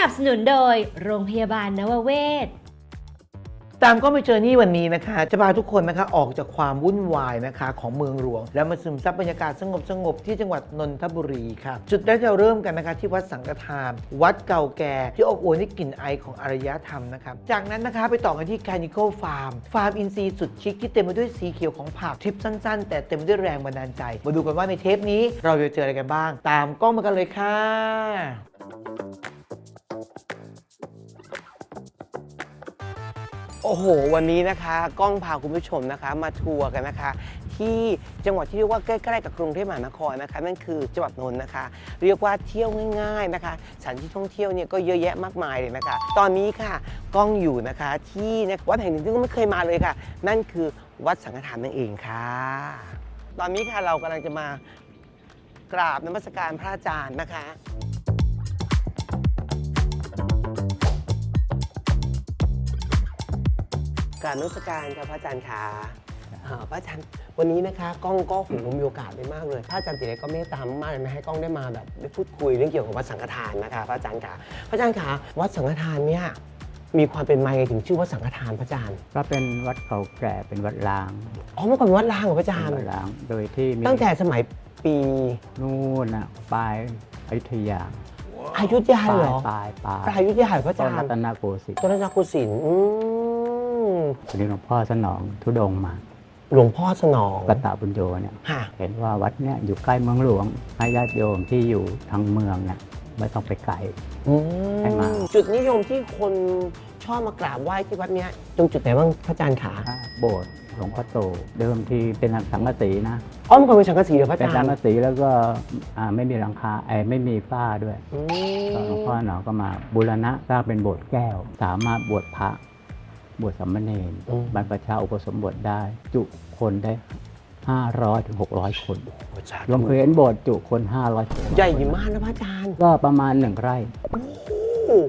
นับสนุนโดยโรงพยาบาลนวเวศตามก็ไปเจอนี่วันนี้นะคะ จะพาทุกคนนะคะออกจากความวุ่นวายนะคะของเมืองหลวง แล้วมาซึมซับบรรยากาศสงบสงบที่จังหวัดนนทบุรีค่ะ จุดแรกที่เราเริ่มกันนะคะที่วัดสังฆทาน วัดเก่าแก่ที่อบอวลด้วยกลิ่นไอของอารยธรรมนะครับ จากนั้นนะคะไปต่อกันที่คานิโคฟาร์ม ฟาร์มอินทรีย์สุดชิคที่เต็มไปด้วยสีเขียวของผักทริปสั้น ๆ แต่เต็มไปด้วยแรงบันดาลใจ มาดูกันว่าในเทปนี้เราจะเจออะไรกันบ้าง ตามกล้องมากันเลยค่ะ โอ้โห วันนี้นะคะกล้องพาคุณผู้ชมนะคะมาทัวร์กันนะคะ ที่จังหวัดที่เรียกว่าใกล้ๆกับกรุงเทพมหานครนะคะ นั่นคือจังหวัดนนท์นะคะ เรียกว่าเที่ยวง่าย ๆนะคะสถานที่ท่องเที่ยวเนี่ยก็เยอะแยะมากมายเลยนะคะ ตอนนี้ค่ะกล้องอยู่นะคะที่วัดแห่งหนึ่งที่ก็ไม่เคยมาเลยค่ะ นั่นคือวัดสังฆทานนั่นเองค่ะ ตอนนี้ค่ะเรากำลังจะมากราบนมัสการพระอาจารย์นะคะ รารนมัสการครับพระอาจารย์ขาอ่าพระอาจารย์วันนี้นะคะกล้องก็หูมีโอกาสได้มากเลย พระอาจารย์ติเรกก็เมตตามากเลยนะให้กล้องได้มาแบบได้พูดคุยเรื่องเกี่ยวกับวัดสังฆทานนะคะพระอาจารย์ขาพระอาจารย์ขาวัดสังฆทานเนี่ยมีความเป็นมาไงถึงชื่อวัดสังฆทานพระอาจารย์ก็เป็นวัดเก่าแก่เป็นวัดล้างอ๋อเมื่อก่อนวัดล้างเหรอพระอาจารเป็นย์วัดล้างโดยที่มีตั้งแต่สมัยปีนู่นนะปลายอยุธยาอยุธยาปลาเหรยอปลายปลายปลายอยุธยาเหรอพระอาต้จานรรัย์ตนโกสินทร์ต้นรัตนโกสินทร์ อืมวันนี้หลวงพ่อสนองทุดงค์มาหลวงพ่อสนองกตาบุญโยเนี่ยค่ะเห็นว่าวัดเนี่ยอยู่ใกล้เมืองหลวงให้ญาติโยมที่อยู่ทางเมืองเนี่ยไม่ต้องไปไกลอืให้มาจุดนิยมที่คนชอบมากราบไหว้ที่วัดเนี้ยตรงจุดไหนบ้างพระอาจารย์ขาถ้าโบสถ์หลวงพ่อโตเดิมทีเป็นสังกะสีนะอ้อมก่อนเป็นสังกะสีเหรอพระเป็นอาจาสัรงย์กะสีแล้วก็อ่าไม่มีหลังคาไอ้ไม่มีฝ้าด้วยอืก็หลวงมพ่อหนอก็มาบูรณะสร้างเป็นโบสถ์แก้ว สามารถบวชพระ บวชสามเณรบรรพชาอุปสมบทได้ จุคนได้ 500ถึง600 คนรวมเคยเห็นโบสถ์จุคน 500คนใหญ่มากนะพระอาจารย์ก็ประมาณหนึ่งไร่โอ้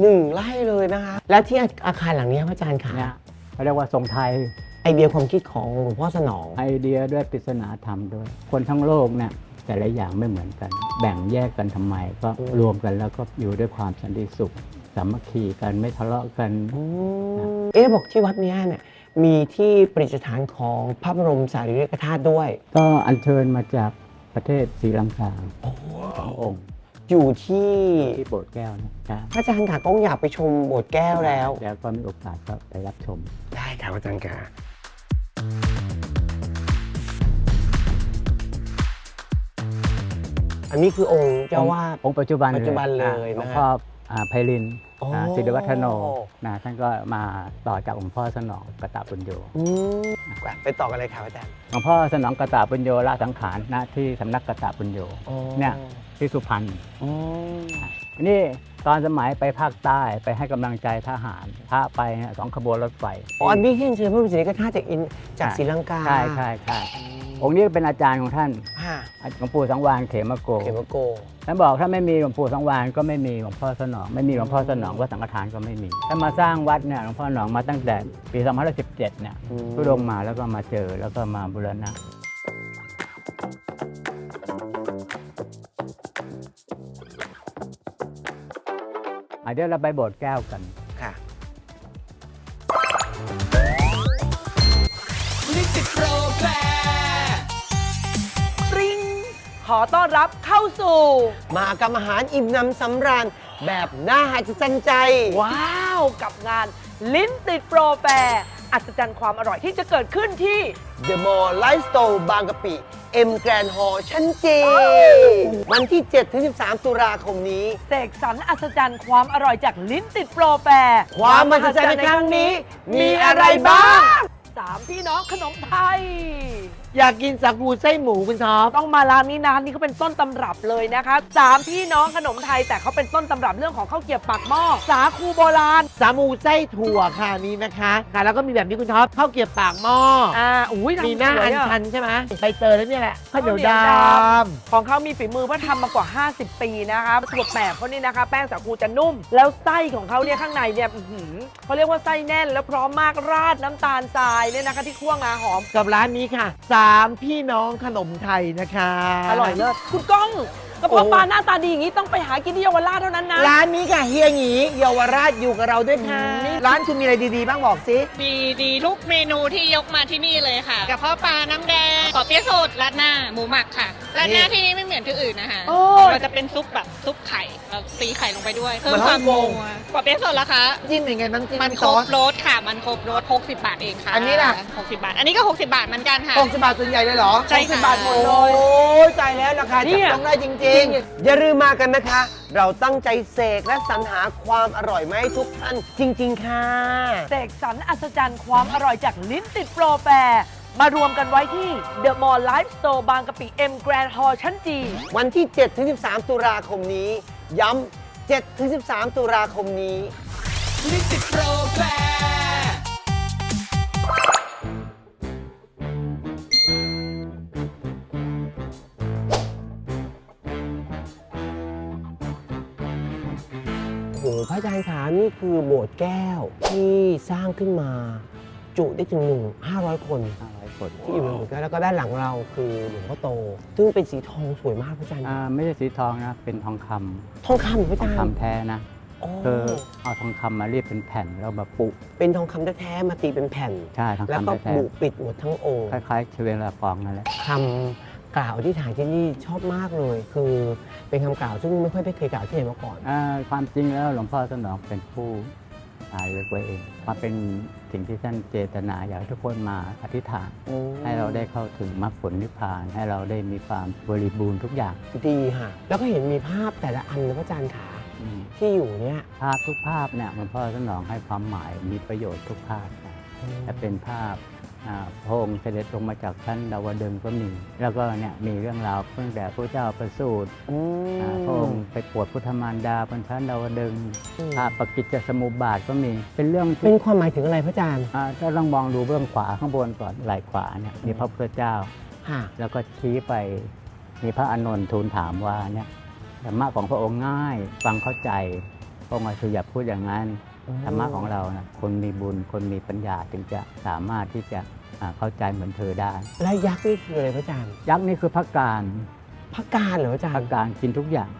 หนึ่งไร่เลยนะคะ และที่อาคารหลังเนี้ยพระอาจารย์ขาเนี่ยเขาเรียกว่าทรงไทยไอเดียความคิดของหลวงพ่อสนอง ไอเดียด้วยปริศนาธรรมด้วย คนทั้งโลกเนี่ยแต่ละอย่างไม่เหมือนกัน แบ่งแยกกันทำไม ก็อืม รวมกันแล้วก็อยู่ด้วยความสันติสุข สามัคคีกันไม่ทะเลาะกัน อืม เอ๊ะบอกที่วัดเนี้ยเนี่ยมีที่ประดิษฐานของพระบรมสารีริกธาตุด้วยก็อัญเชิญมาจากประเทศศรีลังกาโอ้สององค์อยู่ที่ที่โบสถ์แก้วนะครับพระอาจารย์ค่ะก้องอยากไปชมโบสถ์แก้วแล้ว แล้วก็มีโอกาสก็ไปรับชม ได้ครับอาจารย์ค่ะอันนี้คือองค์เจ้าวาดองค์ปัจจุบันปัจจุบันเลยอ่าหลวงนะฮะพ่ออ่า ไพลินโอ้อ่าสิริวัฒโนนะท่านก็มาต่อจากหลวงพ่อสนองกตาปุญโยอืมไปต่อกันเลยครับอาจารย์หลวงพ่อสนองกตาปุญโยละสังขารณที่สำนักกตาปุญโย เนี่ย ที่สุพรรณอืมนี่ตอนสมัยไปภาคใต้ไปให้กำลังใจทหารพระไปเนี่ยสองขบวนรถไฟ อ๋ออันนี้ที่เชิญพระบรมสารีริกธาตุจากอินจากใช่ ศรีลังกาใช่ใช่ใช่อ งค์นี้เป็นอาจารย์ของท่านค่ะหลวงปู่สังวานเขมโกเขมโกท่านบอกถ้าไม่มีหลวงปู่สังวานก็ไม่มีหลวงพ่อสนอง ไม่มีหลวงพ่อสนองวัดสังฆทานก็ไม่มีถ้ามาสร้างวัดเนี่ยหลวงพ่อหนองมาตั้งแต่ปี2517เนี่ยอืมทุดงค์มาแล้วก็มาเจอแล้วก็มาบูรณะอะเดี๋ยวเราไปโบสถ์แก้วกัน ต้อนรับเข้าสู่ มากับอาหารอิ่มน้ำสำราญแบบน่าหัศจรรย์ใจ ว้าวกับงานลิ้นติดโปรแฟร์อัศจรรย์ความอร่อยที่จะเกิดขึ้นที่ The Mall Life Store บางกะปิ M Grand Hall ชั้นจีวันที่ 7-13 ตุลาคมนี้ เสกสรรอัศจรรย์ความอร่อยจากลิ้นติดโปรแฟร์ความมหัศจรรย์ในครั้งนี้มีอะไรบ้าง สามพี่น้องขนมไทย อยากกินสาคูไส้หมูคุณท็อป ต้องมาร้านนี้นะนี่เขาเป็นต้นตำรับเลยนะคะสามพี่น้องขนมไทยแต่เขาเป็นต้นตำรับเรื่องของข้าวเกรี๊ยวปากหม้อสาคูโบราณ สามูไส้ถั่วค่ะนี้นะคะค่ะแล้วก็มีแบบนี้คุณท็อปข้าวเกรี๊ยวปากหม้ออ่าอุ้ยทำมีหน้าสวยอันอะชันใช่ไหมใบเตยแล้วเนี่ยแหละข้าวเหนียวข้าวเหนียวดดำของเขามีฝีมือเพราะทำมากว่า 50 ปีนะคะถั่วแปบเขานี่นะคะ แป้งสาคูจะนุ่ม แล้วไส้ของเขาเนี่ยข้างในเนี่ยอื้อหือเขาเรียกว่าไส้แน่น แล้วพร้อมมากราดน้ำตาลทรายเนี่ยนะคะที่คั่วงาหอมกับร้านนี้ค่ะสามพี่น้องขนมไทยนะคะ อร่อยเลิศคุณก้อง กระเพาะปลาหน้าตาดีอย่างนี้ต้องไปหากินที่เยาวราชเท่านั้นนะ ร้านนี้ค่ะเฮียหงีเยาวราชอยู่กับเราด้วยค่ะร้านคุณมีอะไรดีๆบ้างบอกสิมีดีทุกเมนูที่ยกมาที่นี่เลยค่ะกระเพาะปลาน้ำแดงขอเปี๊ยะสดราดหน้าหมูหมักค่ะราดหน้าที่นี่ไม่เหมือนที่อื่นนะคะโอ้ย มันจะเป็นซุปแบบซุปไข่เราตีไข่ลงไปด้วยเหเพิ่มืมอนความฮ่องกงนัวขอเปี๊ยะสดละคะจิ้มยังไงน้ำจิ้มมันคซรอบส รสค่ะมันครบรส60 บาทเองค่ะอันนี้ล่ะ 60 บาท อันนี้ก็ 60 บาทเหมือนกันค่ะ หกสิบบาทส่วนใหญ่เลยเหรอใช่ค่ะ60บาทหมดเลยโอ้ยตายแล้วราคาเนี่จับยต้องได้จริงๆอย่าลืมมากันนะคะ เราตั้งใจเสกและสรรหาความอร่อยมาให้ทุกท่านจริง ๆ ค่ะ เสกสรรอัศจรรย์ความอร่อยจากลิ้นติดโปรแปรมารวมกันไว้ที่ The Mall Life Store บางกะปิ M Grand Hall ชั้นจีวันที่ 7-13 ตุลาคมนี้ ย้ำ7-13 ตุลาคมนี้โอ้ คือโบสถ์แก้วที่สร้างขึ้นมา จุได้ถึงหนึ่งห้าร้อยคน500คนที่อยู่ในโบสถ์แก้วแล้วก็ด้านหลังเราคือหลวงพ่อโต ซึ่งเป็นสีทองสวยมากพระอาจารย์อ่าไม่ใช่สีทองนะเป็นทองคำทองคำเหรอพระทอาองจารย์คำแท้นะโอ้คือเอาทองคำมาเรียบเป็นแผ่นแล้วมาปุเป็นทองคำแท้ๆมาตีเป็นแผ่น ใช่ทองแล้วคำก็แท้บุปิดหมดทั้งองค์ๆคล้ายๆเชเวลาฟองนั่นแหละคำ กล่าวที่ถ่ายที่นี่ชอบมากเลย คือเป็นคำกล่าวซึ่งไม่ค่อยได้เคยกล่าวที่ไหนมาก่อน อ่าความจริงแล้วหลวงพ่อสนองเป็นผู้ตายเลือกไว้เองมาเป็นสิ่งที่ท่านเจตนาอยากให้ทุกคนมาอธิษฐาน ให้เราได้เข้าถึงมรรคผลนิพพาน ให้เราได้มีความบริบูรณ์ทุกอย่างดีค่ะ แล้วก็เห็นมีภาพแต่ละอันนะพระอาจารย์ขาอืมที่อยู่เนี่ยภาพทุกภาพเนี่ยหลวงพ่อสนองให้ความหมายมีประโยชน์ทุกภาพนะ จะเป็นภาพอ่า พระองค์เสด็จลงมาจากชั้นดาวดึงส์ก็มี แล้วก็เนี่ยมีเรื่องราวตั้งแต่พระเจ้าประสูติอืมอ่าพระองค์ไปปวดพุทธมารดาบนชั้นดาวดึงส์อืมภาพปกิจจสมุปบาทก็มี เป็นเรื่องที่เป็นความหมายถึงอะไรพระอาจารย์อ่าถ้าลองมองดูเบื้องขวาข้างบนก่อนไหล่ขวาเนี่ยมีพระพุทธเจ้าค่ะแล้วก็ชี้ไปมีพระอานนท์ทูลถามว่าเนี่ยธรรมะของพระองค์ง่ายฟังเข้าใจพระองค์ก็คืออย่าพูดอย่างนั้น ธรรมะของเรานะคนมีบุญคนมีปัญญาถึงจะสามารถที่จะอ่าเข้าใจเหมือนเธอได้ แล้วยักษ์นี่คืออะไรพระอาจารย์ ยักษ์นี่คือพระการพระการเหรอพระอาจารพระย์การกินทุกอย่าง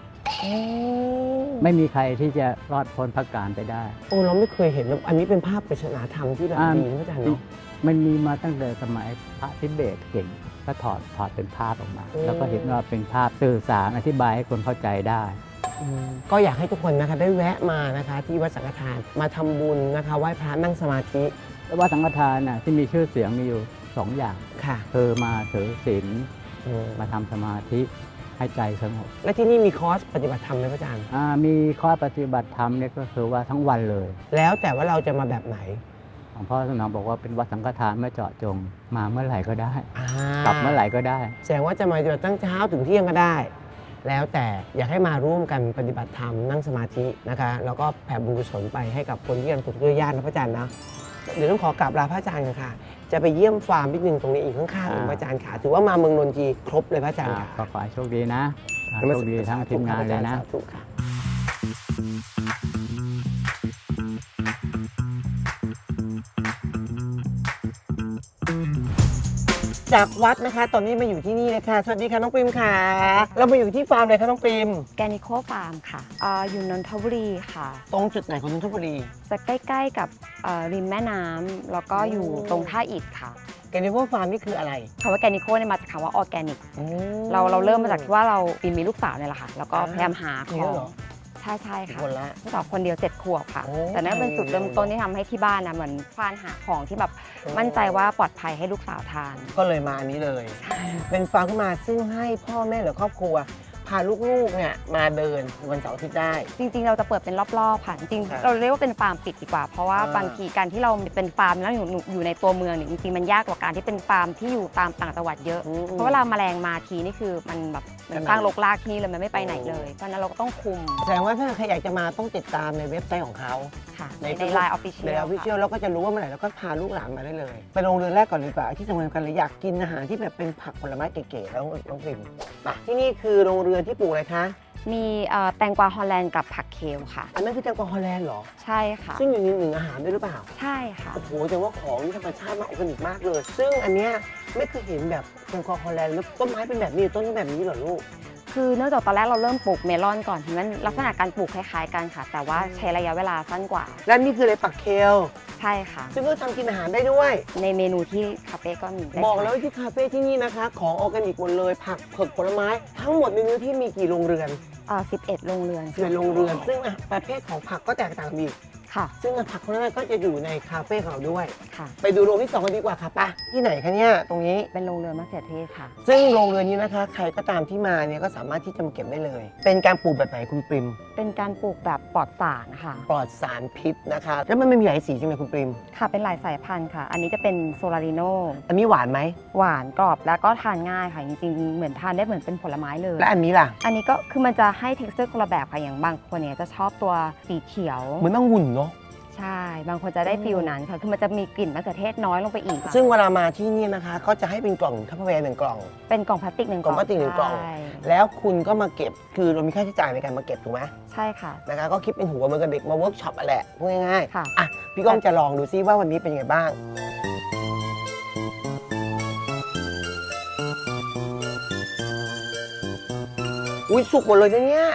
โอ้ไม่มีใครที่จะรอดพ้นพระการไปได้ โอ้เราไม่เคยเห็นนะอันนี้เป็นภาพปริศนาธรรมที่แบบอ่าดีนะพระอาจารย์เนาะมันมีมาตั้งแต่สมัยพระทิเบตเก่งก็ถอดถอดเป็นภาพออกมาอืมแล้วก็เห็นว่าเป็นภาพสื่อสารอธิบายให้คนเข้าใจได้อืม ก็อยากให้ทุกคนนะคะได้แวะมานะคะ ที่วัดสังฆทานมาทำบุญนะคะไหว้พระนั่งสมาธิแต่ว่าสังฆทานน่ะที่มีชื่อเสียงมีอยู่สองอย่างค่ะคือมาถือศีลอืมมาทำสมาธิให้ใจสงบและที่นี่มีคอร์สปฏิบัติธรรมไหมพระอาจารย์ อ่ามีข้อปฏิบัติธรรมเนี่ยก็คือว่าทั้งวันเลยแล้วแต่ว่าเราจะมาแบบไหนหลวงพ่อสนองบอกว่าเป็นวัดสังฆทานไม่เจาะจงมาเมื่อไหร่ก็ได้ อ่ากลับเมื่อไหร่ก็ได้ แสดงว่าจะมาจะตั้งเช้าถึงเที่ยงก็ได้ แล้วแต่อยากให้มาร่วมกันปฏิบัติธรรมนั่งสมาธินะคะแล้วก็แผ่บุญกุศลไปให้กับคนที่ยังถูกข์ด้วยญาตินะพระอาจารย์นะเดี๋ยวต้องขอกราบลาพระอาจารย์กันค่ะ จะไปเยี่ยมฟาร์มนิดนึงตรงนี้อีกข้างๆเองพระอาจารย์ค่ะถือว่ามาเมืองนนทีครบเลยพระอาจารย์อ่าค่ะก็ขอให้โชคดีนะอ่าโชคดีทั้งทีมงานเลยนะสาธุค่ะ จากวัดนะคะ ตอนนี้มาอยู่ที่นี่นะคะสวัสดีค่ะน้องปริมค่ะ เรามาอยู่ที่ฟาร์มเลยค่ะน้องปริมแกนิโคฟาร์มค่ะเอออยู่นนทบุรีค่ะ ตรงจุดไหนของนนทบุรี จะใกล้ๆกับเอ่อริมแม่น้ำแล้วก็อยู่โอ้ตรงท่าอิฐค่ะแกนิโวฟาร์มนี่คืออะไรคำว่าแกนิโคเนี่ยมาจากคำว่าออร์แกนิกเราเราเริ่มมาจากที่ว่าเราปีนมีลูกสาวเนี่ยแหละค่ะ แล้วก็อ่า พยายามหาขเยออะงเหรอ ใช่ใช่กี่ค่ะคนละลูกสาวคนเดียวเจ็ดขวบค่ะ โอ้ แต่นั่นเป็นจุดเริ่มต้นที่ทำให้ที่บ้านนะเหมือนควานหาของที่แบบมั่นใจว่าปลอดภัยให้ลูกสาวทาน ก็เลยมาอันนี้เลย เป็นฟาร์มขึ้นมาซึ่งให้พ่อแม่หรือครอบครัว พาลูกๆเนี่ยมาเดินวันเสาร์อาทิตย์ได้ จริงๆ เราจะเปิดเป็นรอบๆค่ะจริงครับๆเราเรียกว่าเป็นฟาร์มปิดดีกว่า เพราะว่าอ่า บางทีการที่เราเป็นฟาร์มแล้วอยู่อยู่ในตัวเมืองเนี่ยจริงๆมันยากกว่าการที่เป็นฟาร์มที่อยู่ตามต่างจังหวัดเยอะอืมเพราะเวลาแมลงมาทีนี่คือมันแบบ มันขนาดสร้างรกรากที่นี่เลยมันไม่ไปไหนเลย เพราะฉะนั้นเราก็ต้องคุมแสดงว่าถ้าใครอยากจะมาต้องติดตามในเว็บไซต์ของเขาค่ะในในไลน์ออฟฟิเชียในลออฟฟิเชียลแล้วก็จะรู้ว่าเมื่อไหร่แล้วก็พาลูกหลานมาได้เลย ไปโรงเรือนแรกก่อนดีกว่าที่สำคัญกันเลยอยากกินอาหารที่แบบเป็นผักผลไม้เก๋ๆแล้วน้องฟิล์มไปที่นี่คือโรงเรือนที่ปลูกอะไรคะ มีเอ่อแตงกวาฮอลแลนด์กับผักเคลค่ะ อันนั้นคือแตงกวาฮอลแลนด์เหรอ ใช่ค่ะ ซึ่งอยู่ในหนึ่งอาหารด้วยหรือเปล่า ใช่ค่ะ โอ้โหแต่ว่าของนี่ธรรมชาติมากออร์แกนิกมากเลย ซึ่งอันเนี้ยไม่เคยเห็นแบบแตงกวาฮอลแลนด์แล้วต้นไม้เป็นแบบนี้ต้นแบบนี้เหรอลูก คือเนื่องจากตอนแรกเราเริ่มปลูกเมลอนก่อนมันลักษณะการปลูกคล้ายๆกันค่ะ แต่ว่าใช้ระยะเวลาสั้นกว่า และนี่คืออะไรปักเคล ใช่ค่ะ ซึ่งก็ทำกินอาหารได้ด้วย ในเมนูที่คาเฟ่ก็มีได้บอกใช้แล้วที่คาเฟ่ที่นี่นะคะ ของออร์แกนิกหมดเลย ผักเผือกผลไม้ ทั้งหมดในเนื้อที่มีกี่โรงเรือน อ่า11โรงเรือนสิบโรงเรือนซึ่งอะประเภทของผักก็แตกต่างกันอีก ค่ะ ซึ่งผักของนั้นก็จะอยู่ในคาเฟ่ของเราด้วย ค่ะ ไปดูโรงที่สองกันดีกว่าค่ะปะที่ไหนคะเนี่ยตรงนี้ เป็นโรงเรือนมะเขือเทศค่ะ ซึ่งโรงเรือนนี้นะคะ ใครก็ตามที่มาเนี่ยก็สามารถที่จะมาเก็บได้เลย เป็นการปลูกแบบไหนคุณปริม เป็นการปลูกแบบปลอดสารค่ะ ปลอดสารพิษนะคะ แล้วมันไม่มีหลายสีใช่ไหมคุณปริม ค่ะ เป็นหลายสายพันธุ์ค่ะ อันนี้จะเป็นโซลาริโน อันนี้หวานไหม หวานกรอบแล้วก็ทานง่ายค่ะ จริงๆ เหมือนทานได้เหมือนเป็นผลไม้เลย และอันนี้ล่ะ อันนี้ก็คือมันจะให้ t e x t อร์คนละแบบค่ะ อย่างบางคนเนี่ยจะชอบตัวสีเขียว เหมือนต้องหุ่นเนาะ ใช่ บางคนจะได้ฟิลนั้นค่ะ คือมันจะมีกลิ่นมะเขือเทศน้อยลงไปอีกค่ะซึ่งเวลามาที่นี่นะคะเขาจะให้เป็นกล่องทัพเปอร์แวร์หนึ่งกล่อง เป็นกล่องพลาสติกหนึ่งกล่องพลาสติกหนึ่งกล่อง ใช่แล้วคุณก็มาเก็บคือเรามีค่าใช้จ่ายในการมาเก็บถูกไหมใช่ค่ะ นะคะก็คิดเป็นหัวเหมือนกับเด็กมาเวิร์กช็อปอะแหละพูดง่ายค่ะ ๆอะพี่ก้องจะลองดูซิว่าวันนี้เป็นยังไงบ้าง อุ้ยสุกหมดเลยนะเนี่ย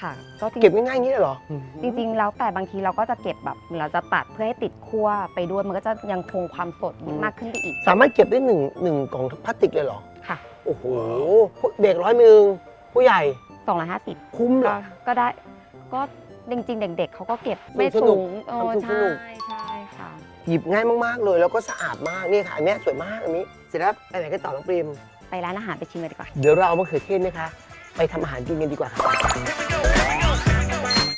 ค่ะ ก็จริงเก็บง่ายๆอย่างนี้เลยเหรอจริง ๆ แล้วแต่บางทีเราก็จะเก็บแบบเราจะตัดเพื่อให้ติดคั่วไปด้วยมันก็จะยังคงความสดมากขึ้นไปอีกสามารถเก็บได้หนึ่งหนึ่งกล่องพลาสติกเลยเหรอค่ะโอ้โหเด็กร้อยหนึ่งผู้ใหญ่250คุ้มเหรก็อก็ได้ก็จริงๆ เด็ก ๆเขาก็เก็บไม่สนุสูกงโอ้ทำสใช่นุกใช่ค่ะหยิบง่ายมากๆเลยแล้วก็สะอาดมากนี่ค่ะอันเนี้ยสวยมากอันนี้เสร็จแล้วไปไหนกันต่อน้องปริมไปร้านอาหารไปชิมกันดีกว่าเดี๋ยวเราเอามะเขือเทศนะคะ ไปทำอาหารกินกันดีกว่าค่ะ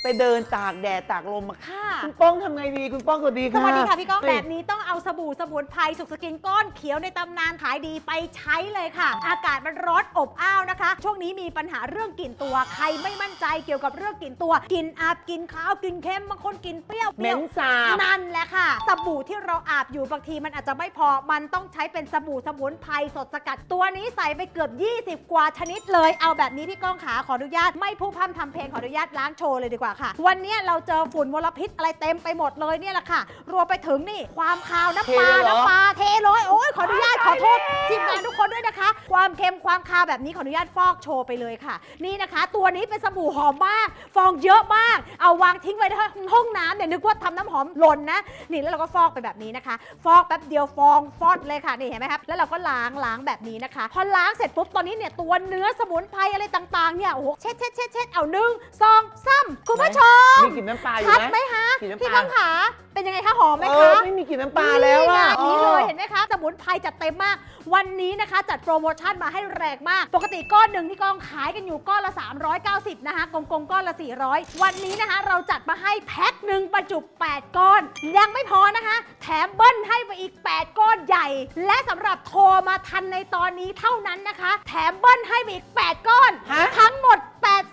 ไปเดินตากแดดตากลมมาค่ะ คุณป้องทำไงดีคุณป้องสวัสดีสค่ะวัสดีค่ะพี่ก้องเฮ้ยแบบนี้ต้องเอาสบู่สมุนไพรสุกสกินก้อนเขียวในตำนานขายดีไปใช้เลยค่ะ อากาศมันร้อนอบอ้าวนะคะ ช่วงนี้มีปัญหาเรื่องกลิ่นตัวใครไม่มั่นใจเกี่ยวกับเรื่องกลิ่นตัวกลิ่นอาบกลิ่นขาวกลิ่นเค็มบางคนกลิ่นเปรี้ยวเหม็นสาบ นั่นแหละค่ะ สบู่ที่เราอาบอยู่บางทีมันอาจจะไม่พอมันต้องใช้เป็นสบู่สมุนไพรสดสกัดตัวนี้ใส่ไปเกือบ 20 กว่าชนิดเลยเอาแบบนี้พี่ก้องขาขออนุญาตไม่พูดพร่ำทำเพลงขออนุญาตล้างโชว์เลยดีกว่าค่ะ วันนี้เราเจอฝุ่นมลพิษอะไรเต็มไปหมดเลยเนี่ยแหละค่ะ รวมไปถึงนี่ความคาวน้ำปลาเทเลยเหรอน้ำปลาเทเลยโอ้ยขออนุญาตขอโทษทีมงานทุกคนด้วยนะคะ ความเค็มความคาวแบบนี้ขออนุญาตฟอกโชว์ไปเลยค่ะ นี่นะคะ ตัวนี้เป็นสบู่หอมมาก ฟองเยอะมาก เอาวางทิ้งไว้ในห้องน้ำเนี่ยนึกว่าทำน้ำหอมหล่นนะ นี่แล้วเราก็ฟอกไปแบบนี้นะคะ ฟอกแป๊บเดียวฟองฟอดเลยค่ะนี่เห็นไหมครับแล้วเราก็ล้างล้างแบบนี้นะคะ พอล้างเสร็จปุ๊บตอนนี้เนี่ยตัวเนื้อสมุนไพรอะไรต่างๆเนี่ยโอ้โหเช็ดเช็ดเช็ดเช็ดเอาหนึ่งสองสามคุณผู้ชมมีกลิ่นน้ำปลาอยู่ชัดไหไหมมคะกลิ่นน้ำปลา พี่ก้องขาเป็นยังไงคะหอมไหมเอคะอไม่มีกลิ่นน้ำปลาแล้วอะนี่ไงนี่เลยเห็นไหมคะสมุนไพรจัดเต็มมาก วันนี้นะคะ จัดโปรโมชั่นมาให้แรงมาก ปกติก้อนหนึ่งที่กองขายกันอยู่ก้อนละ 390 นะคะกลมๆก้อนละ 400 วันนี้นะคะ เราจัดมาให้แพ็คหนึ่งบรรจุ 8 ก้อน ยังไม่พอนะคะ แถมเบิ้ลให้ไปอีก 8 ก้อนใหญ่ และสำหรับโทรมาทันในตอนนี้เท่านั้นนะคะ แถมเบิ้ลให้ไปอีก 8 ก้อน ฮะ ทั้งหมด8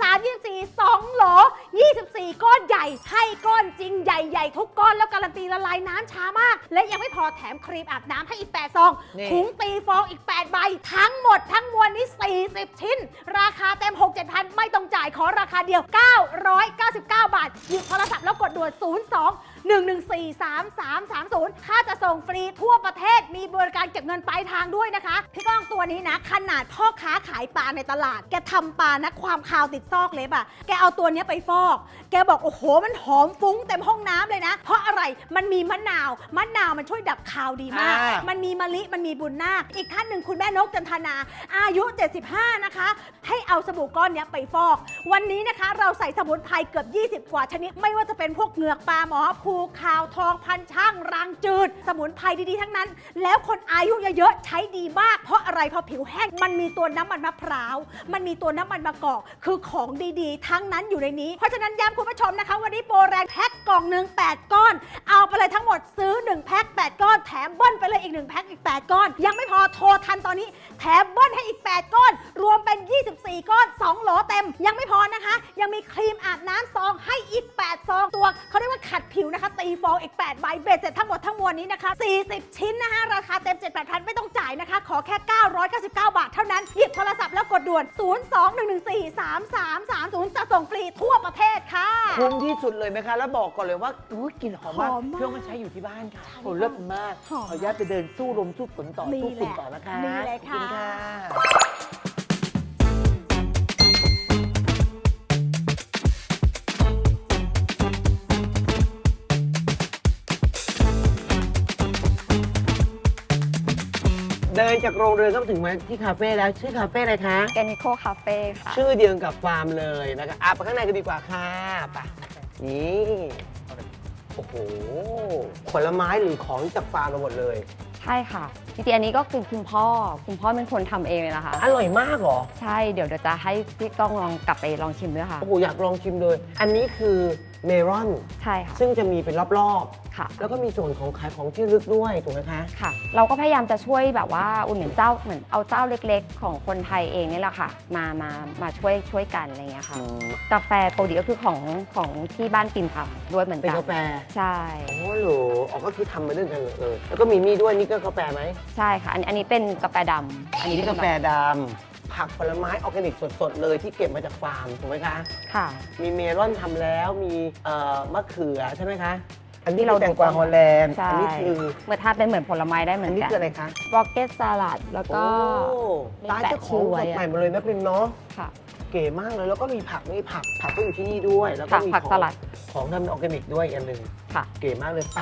3 24 2โหล 24 ก้อนใหญ่ ให้ก้อนจริงใหญ่ ๆ ทุกก้อนแล้วการันตีละลายน้ำช้ามาก และยังไม่พอแถมครีมอาบน้ำให้อีก 8 ซองนี่ ถุงตีฟองอีก 8 ใบ ทั้งหมดทั้งมวลนี้ 40 ชิ้น ราคาเต็ม 6 7พันไม่ต้องจ่ายขอราคาเดียว 999 บาท หยิบโทรศัพท์แล้วกดด่วน 02 1143330 ค่าจะส่งฟรีทั่วประเทศ มีบริการเก็บเงินปลายทางด้วยนะคะ พี่ก้องตัวนี้นะ ขนาดพ่อค้าขายปลาในตลาด แกทำปลานะความคาวติดซอกเล็บอะแกเอาตัวเนี้ยไปฟอก แกบอกโอ้โห มันหอมฟุ้งเต็มห้องน้ำเลยนะ เพราะอะไร มันมีมะนาว มะนาวมันช่วยดับคาวดีมากอ่ามันมีมะลิ มันมีบุญนาค อีกท่านหนึ่งคุณแม่นกจันทนา อายุ 75 นะคะ ให้เอาสบู่ก้อนเนี้ยไปฟอก วันนี้นะคะ เราใส่สมุนไพรเกือบ 20 กว่าชนิด ไม่ว่าจะเป็นพวกเหงือกปลาหมอภูขาวทองพันช่างรางจืด สมุนไพรดีๆทั้งนั้น แล้วคนอายุเยอะๆใช้ดีมาก เพราะอะไรเพราะผิวแห้งมันมีตัวน้ำมันมะพร้าว มันมีตัวน้ำมันมะกอก คือของดีๆ ทั้งนั้นอยู่ในนี้ เพราะฉะนั้นย้ำคุณผู้ชมนะคะ วันนี้โปรแรงแพ็คกล่องหนึ่ง8 ก้อน เอาไปเลยทั้งหมดซื้อ 1 แพ็ค8 ก้อน แถมเบิ้ลไปเลยอีก 1 แพ็คอีก 8 ก้อน ยังไม่พอโทรทันตอนนี้ แถมเบิ้ลให้อีก 8 ก้อน รวมเป็น 24 ก้อน2โหลเต็ม ยังไม่พอนะคะ ยังมีครีมอาบน้ำซองให้อีก 8 ซองตัวเขาเรียกว่าขัดผิวนะคะตีฟองอีก8ใบเบ็ดเสร็จทั้งหมดทั้งมวลนี้นะคะ 40 ชิ้นนะคะราคาเต็ม 7 8 0 0 0ไม่ต้องจ่ายนะคะ ขอแค่ 999 บาทเท่านั้น หยิบโทรศัพท์แล้วกดด่วน 02-114-3330 จะส่งฟรีทั่วประเทศค่ะ คุ้มที่สุดเลยนะคะ แล้วบอกก่อนเลยว่าอุ๊ยกลิ่นหอมมากหอมมากเพื่อนก็ใช้อยู่ที่บ้านค่ะใช่โหเลิศมากหอมขออนุญาตไปเดินสู้ลมสู้ฝนต่อนี่สู้ฝุ่นแหละต่อนะคะนี่เลยขอบณ เดินจากโรงเรือนก็ถึงมาที่คาเฟ่แล้วชื่อคาเฟ่อะไรคะ แกนิโคคาเฟ่ค่ะ ชื่อเดียวกับฟาร์มเลยนะคะอะไปข้างในกันดีกว่าค่ะไปนี่โอ้โหผลไม้หรือของจากฟาร์มมาหมดเลย ใช่ค่ะจริงๆอันนี้ก็คือคุณพ่อ คุณพ่อเป็นคนทำเองเลยนะคะ อร่อยมากเหรอ ใช่เดี๋ยวเดี๋ยวจะให้พี่ก้องลองกลับไปลองชิมด้วยค่ะ โอ้โหอยากลองชิมเลย อันนี้คือ เมลอน ใช่ค่ะ ซึ่งจะมีเป็นรอบค่ะ ๆ แล้วก็มีส่วนของขายของที่ลึกด้วยถูกไหมคะ ค่ะ เราก็พยายามจะช่วยแบบว่าอุ่นเหมือนเจ้าเหมือนเอาเจ้าเล็กๆ ของคนไทยเองนี่แหละค่ะ มามามาช่วยช่วยกันอะไรอย่างเงี้ยค่ะ กาแฟปกติก็คือของของที่บ้านปิมทำด้วยเหมือนเป็นกันกาแฟใช่โอ้โหอ๋อก็คือทำมาด้วยกันเลยเออแล้วก็มีนี่ด้วยนี่ก็กาแฟไหมใช่ค่ะ อันอันนี้เป็นกาแฟดำอันอันนี้นี้เป็นกาแฟดำ ผักผลไม้ออร์แกนิกสดๆ เลยที่เก็บมาจากฟาร์มถูกไหมคะ ค่ะ มีเมลอนทำแล้วมีเอ่อมะเขือใช่ไหมคะ อันนี้ที่เราคือแตงกวาฮอลแลนด์ใช่ อันี้คือเมื่อทานเป็นเหมือนผลไม้ได้เหมือัอนนนี้กันคืออะไรคะบล็อกเก็ตสลัด แล้วก็ โอ้ร้านเจ้าของสดใหม่หมดเลยนะปริมเนาะ ค่ะ เก๋มากเลย แล้วก็มีผักนี่ผักผักก็อยู่ที่นี่ด้วย แล้วก็ผักมีผักของสลัด ของทำเป็นออร์แกนิกด้วยอีกอันหนึ่งค่ะ เก๋มากเลยไป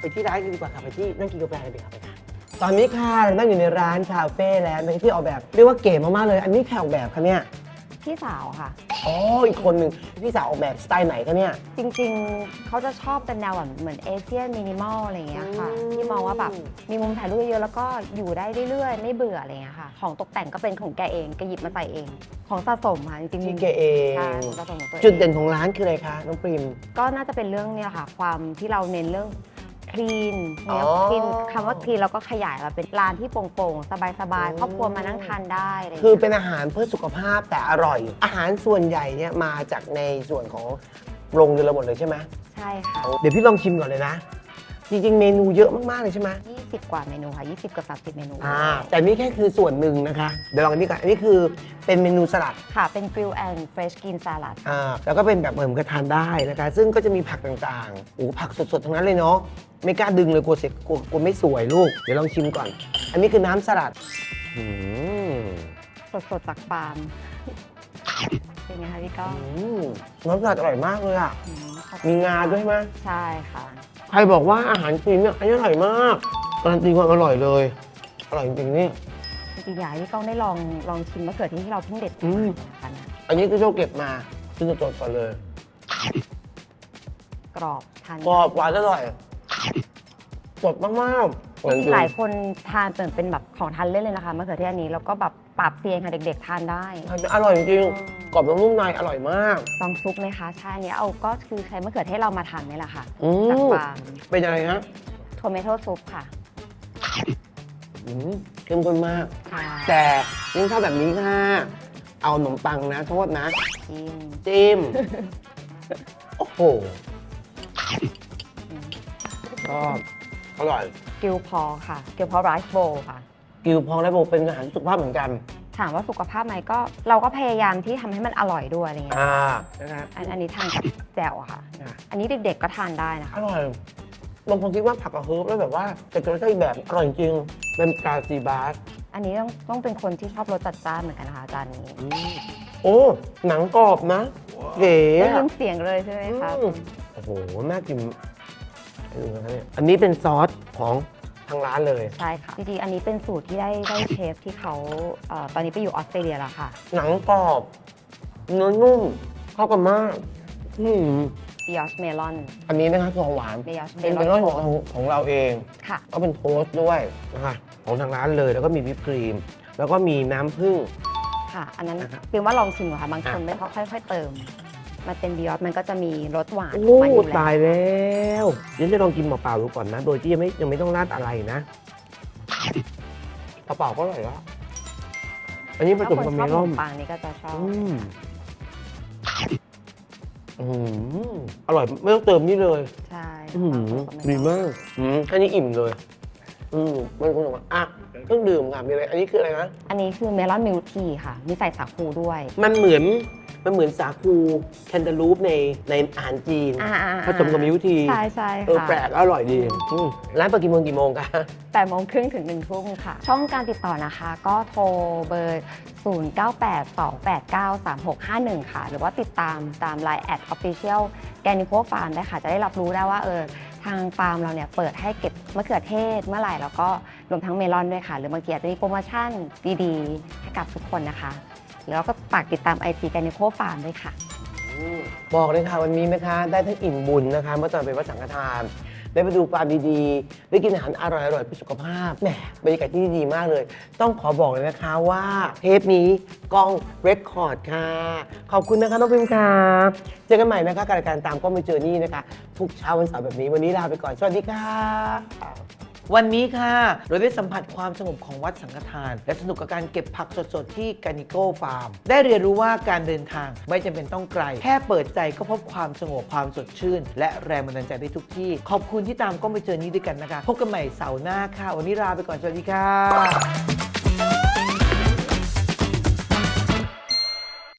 ไปที่ร้านกันดีกว่าค่ะไปที่นั่งกินกาแฟกันดีกว่าไปค่ะ ตอนนี้ค่ะเรานั่งอยู่ในร้านคาเฟ่แล้วในที่ออกแบบเรียกว่าเก๋มากๆเลย อันนี้ใครออกแบบคะเนี่ยพี่สาวค่ะ อ๋ออีกคนหนึ่งพี่สาวออกแบบสไตล์ไหนคะเนี่ย จริงๆ เขาจะชอบเป็นแนวแบบเหมือนเอเชียนมินิมอลอะไรอย่างเงี้ยค่ะ อืม ที่มองว่าแบบมีมุมถ่ายรูปเยอะๆแล้วก็อยู่ได้เรื่อยๆ ไม่เบื่ออะไรอย่างเงี้ยค่ะ ของตกแต่งก็เป็นของแกเองแกหยิบมาใส่เอง ของสะสมค่ะจริงๆที่เกเอง ใช่ของสะสมของตัวเอง จุดเด่นของร้านคืออะไรคะน้องปริม ก็น่าจะเป็นเรื่องเนี่ยค่ะ ความที่เราเน้นเรื่อง คลีนอ๋อเนี่ยคลีนคำว่าคลีนเราก็ขยายมาเป็นร้านที่โปร่งๆ สบายอืมๆครอบครัวมานั่งทานได้อะไรอย่างคือเงี้ยเป็นอาหารเพื่อสุขภาพแต่อร่อย อาหารส่วนใหญ่เนี่ยมาจากในส่วนของโรงเรือนเราหมดเลยใช่ไหมใช่ค่ะ เดี๋ยวพี่ลองชิมก่อนเลยนะ จริงๆ เมนูเยอะมากๆเลยใช่ไหม20 กว่าเมนูค่ะ 20 กับ 30 เมนู อ่า แต่นี่แค่คือส่วนหนึ่งนะคะ เดี๋ยวลองอันนี้ก่อนอันนี้คือเป็นเมนูสลัด ค่ะ เป็น grill and fresh green salad อ่า แล้วก็เป็นแบบเหมือนกระทานได้นะคะ ซึ่งก็จะมีผักต่างๆโอ้ผักสดๆ ทั้งนั้นเลยเนาะ ไม่กล้าดึงเลยกลัวเสียกลัวกลัวไม่สวยลูก เดี๋ยวลองชิมก่อน อันนี้คือน้ำสลัด อืม สดๆจากฟาร์ม เป็นไงคะพี่ก้องอืมน้ำสลัดอร่อยมากเลยอะ อืมขอบคุณมีงาด้วยไหมใช่ค่ะ ใครบอกว่าอาหารจีนเนี่ยอันนี้อร่อยมากการันตีความอร่อยเลย อร่อยจริงๆนี่จริงๆอยากให้พี่ก้องได้ลองลองชิมมะเขือเทศที่เราเพิ่งเด็ดอืม กันนะอันนี้คือโชคเก็บมาซึ่งสดๆก่อนเลยกรอบทานกรอบหวานอร่อยสดมาก ๆเหมือนหลายคนทานเป็นเป็นแบบของทานเล่นเลยนะคะมะเขือเทศอันนี้แล้วก็แบบปราบเซียนค่ะเด็ก ๆ ทานได้ทานอร่อยจริงๆกรอบน้ำนุ่มในอร่อยมาก ลองซุปไหมคะใช่อันนี้เอาก็คือใช้มะเขือเทศเรามาทานนี่แหละค่ะอืจากมฟาร์มเป็นอะไรฮะโทเมโต้ซุปค่ะอืมเข้มข้นมาก ใช่แต่ยิ่งชอบแบบนี้ค่ะ เอาขนมปังนะโทษนะจิ้มจิ้ม โอ้โหก็อ ร่อย กิลพอค่ะ กิลพอไรซ์โบค่ะ กิวพองและโบเป็นอาหารสุขภาพเหมือนกัน ถามว่าสุขภาพไหมก็ เราก็พยายามที่ทำให้มันอร่อยด้วยอะไรเงี้ยอ่านะครับอันอันนี้ทานกับแจ่วอะค่ะ อะ อันนี้เด็กๆก็ทานได้นะอคะ ร่อยบางคนคิดว่าผักกับเฮิร์บแล้วแบบว่าแต่รสชาติอีกแบบอร่อยจริง เป็นกาซีบาสอันนี้ต้องต้องเป็นคนที่ชอบรสจัดจ้านเหมือนกันนะคะจานนี้โอ้หนังกรอบนะเก๋ได้อะยินเสียงเลยใช่ไหมคะอืมโอ้โหน่ากิน ดูนะเนี่ยอันนี้เป็นซอสของทางร้านเลย ใช่ค่ะจริงๆอันนี้เป็นสูตรที่ได้ได้เชฟที่เขาเอ่อตอนนี้ไปอยู่ออสเตรเลียแล้วค่ะ หนังกรอบเนื้อนุ่มเข้ากันมากอืมบิออสเมลอน อันนี้นะคะคือของหวานบิออสเมเป็นลเมลออนนของเราของเราเอง ค่ะ ก็เป็นโทสต์ด้วยนะคะของทางร้านเลยแล้วก็มีวิปครีม แล้วก็มีน้ำผึ้ง ค่ะ อันนั้นนะครับเป็นว่าลองชิมก่อนค่ะ บางคนอะไม่ค่อยๆเติม มันเป็นบิออสมันก็จะมีรสหวานโอ้ของมันอยู่แล้วตายแล้วเดี๋ยวจะลองกินเปล่าๆดูก่อนนะ โดยที่ยังไม่ยังไม่ต้องราดอะไรนะเปล่าๆก็อร่อยแล้วอันนี้ผถ้าสมคนกับชเมอบขลนอนมปังนี่ก็จะชอบอืมอืมอร่อยไม่ต้องเติมนี่เลย ใช่อืมบางคนก็ไดีมากอืมแค่นี้อิ่มเลย อืมมันคงบอกว่าอะเครื่องดื่มค่ะมีอะไรอันนี้คืออะไรนะอันนี้คือเมลอนมิลทีค่ะ มีใส่สาคูด้วย มันเหมือนมันเหมือนสาคูแคนตาลูปในในอาหารจีน อ่าๆๆผสมกับมิวทีใช่ใช่เออค่ะแปลกอร่อยดีอืมร้านเปิดกี่โมงกี่โมงคะแปดโมงครึ่งถึงหนึ่งทุ่มค่ะ ช่องการติดต่อนะคะ ก็โทรเบอร์ 0982893651 ค่ะ หรือว่าติดตามตาม Line แอด Official แกนิโ f ฟาร์มได้ค่ะ จะได้รับรู้ได้ว่าเออ ทางฟาร์มเราเนี่ยเปิดให้เก็บมะเขือเทศเมื่อไหร่แล้วก็รวมทั้งเมลอนด้วยค่ะ หรือบางทีอาจจะมีโปรโมชั่นดีๆ ให้กับทุกคนนะคะ แล้วก็ฝากติดตามไอจีแกนิโคฟาร์มด้วยค่ะ บอกเลยค่ะวันนี้นะคะ ได้ทั้งอิ่มบุญนะคะเมื่อตอนเป็นวัดสังฆทาน ได้ไปดูปลาดีๆได้กินอาหารอร่อยๆเพื่อสุขภาพแหมบรรยากาศที่ดีมากเลย ต้องขอบอกเลยนะคะว่าเทปนี้กล้องเรคคอร์ดค่ะ ขอบคุณนะคะน้องพิมค่ะเจอกันใหม่นะคะกับรายการตามกล้องไปเจอนี่นะคะ ทุกเช้าวันเสาร์แบบนี้วันนี้ลาไปก่อนสวัสดีค่ะ วันนี้ค่ะเราได้สัมผัสความสงบของวัดสังฆทาน และสนุกกับการเก็บผักสดๆ ที่กานิโก้ฟาร์ม ได้เรียนรู้ว่าการเดินทางไม่จำเป็นต้องไกล แค่เปิดใจก็พบความสงบความสดชื่น และแรงบันดาลใจได้ทุกที่ ขอบคุณที่ตามก็ไปเจอนี้ด้วยกันนะคะ พบกันใหม่เสาร์หน้าค่ะ วันนี้ลาไปก่อนสวัสดีค่ะ